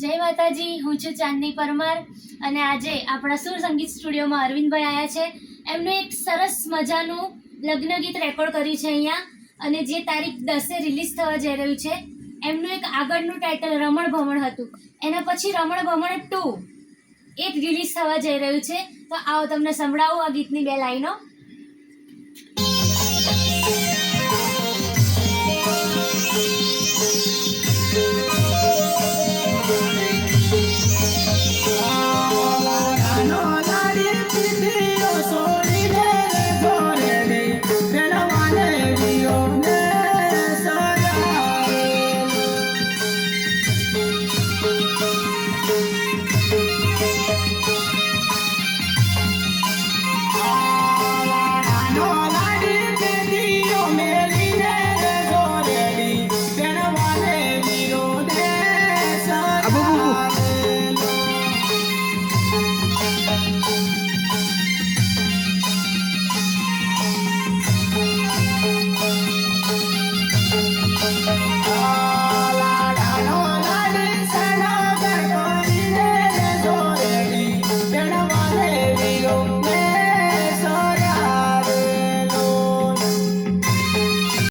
જય માતાજી, હું છું ચાંદની પરમાર અને આજે આપણા સુર સંગીત સ્ટુડિયોમાં અરવિંદભાઈ આવ્યા છે. એમનું એક સરસ મજાનું લગ્ન ગીત રેકોર્ડ કર્યું છે અહીંયા અને જે તારીખ દસે રિલીઝ થવા જઈ રહ્યું છે, એમનું એક આગળનું ટાઇટલ રમણ ભમણ હતું. એના પછી રમણ ભમણ ટુ એક રિલીઝ થવા જઈ રહ્યું છે. તો આવો તમને સંભળાવું આ ગીતની બે લાઈનો.